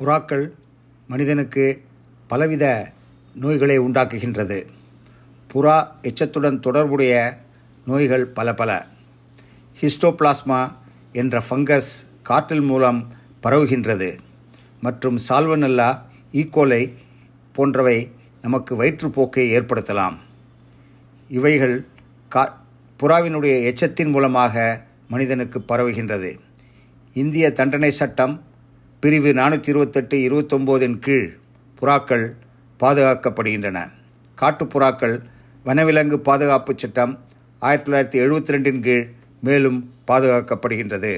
புறாக்கள் மனிதனுக்கு பலவித நோய்களை உண்டாக்குகின்றது. புறா எச்சத்துடன் தொடர்புடைய நோய்கள் பல பல. ஹிஸ்டோபிளாஸ்மா என்ற ஃபங்கஸ் காற்றில் மூலம் பரவுகின்றது. மற்றும் சால்வனல்லா e. ஈகோலை போன்றவை நமக்கு வயிற்றுப்போக்கை ஏற்படுத்தலாம். இவைகள் கா புறாவினுடைய எச்சத்தின் மூலமாக மனிதனுக்கு பரவுகின்றது. இந்திய தண்டனை சட்டம் பிரிவு நானூற்றி இருபத்தெட்டு இருபத்தொம்போதின் கீழ் புறாக்கள் பாதுகாக்கப்படுகின்றன. காட்டுப்புறாக்கள் வனவிலங்கு பாதுகாப்பு சட்டம் ஆயிரத்தி தொள்ளாயிரத்தி எழுபத்தி ரெண்டின் கீழ் மேலும் பாதுகாக்கப்படுகின்றது.